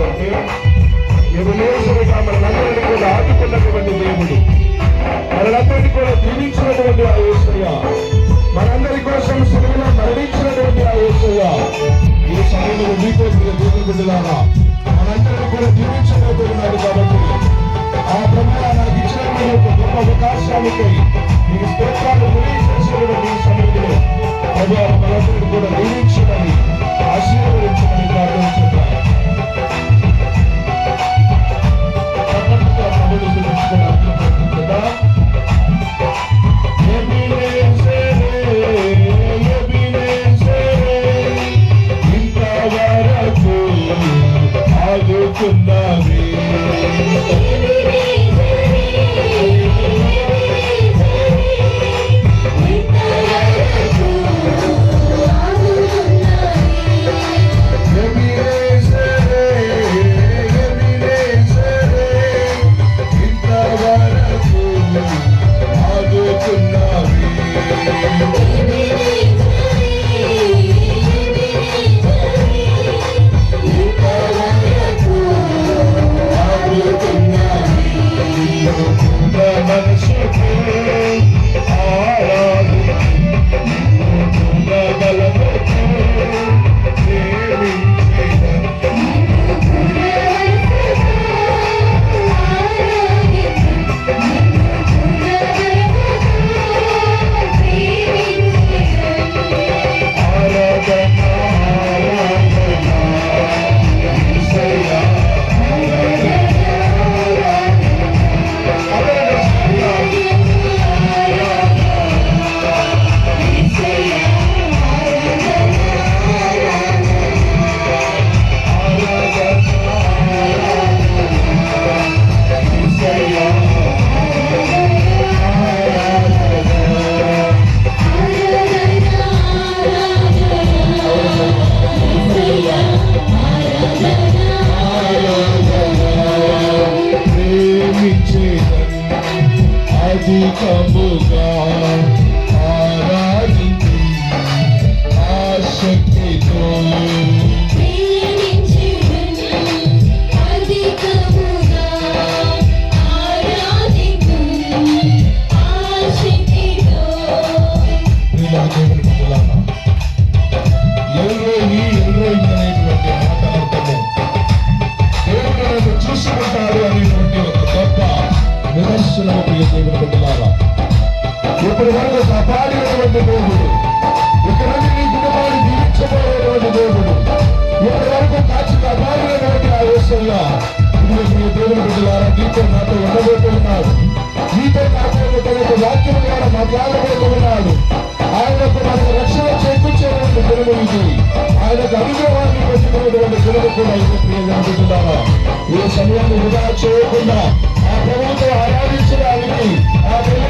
ఎందుకంటే ఎదులేసుగా మనందరినీ కూడా ఆదుకున్నటువంటి దేవుడు. మనందరినీ కూడా దీవించినటువంటి ఆ ఏసయ్య మనందరి కోసం సిలువలో మరణించినటువంటి ఆ ఏసయ్య ఈ సమయంలో మీతో మీరు దేవుని బిడ్డలారా మనందరినీ కూడా దీవించబోతున్నాడు కాబట్టి ఆ ప్రభు నాకు ఇచ్చినటువంటి ఒక గొప్ప అవకాశానికై మీ స్తోత్రాలు తెలియజేసేటువంటి ఈ సమయంలో ప్రభు మనందరినీ కూడా దీవించమని ఆశీర్వదించమని ప్రార్థించారు అధికముగా దేవుని బిడ్డలారా నీతో నాతో ఉండబోతున్నాడు నీతో నాతో తన వాక్యం ద్వారా మాట్లాడబోతున్నాడు ఆయనకు మనకు రక్షణ చేకూర్చేటువంటి గుణము ఇది ఆయనకు అనుగ్రహాన్ని పెట్టుకునేటువంటి గుణము కూడా ఇది ప్రియజనుకుంటున్నారా ఏ సమయాన్ని వృధా చేయకుండా ఆ ప్రభుత్వం ఆరాధించడానికి ఆ పిల్లలు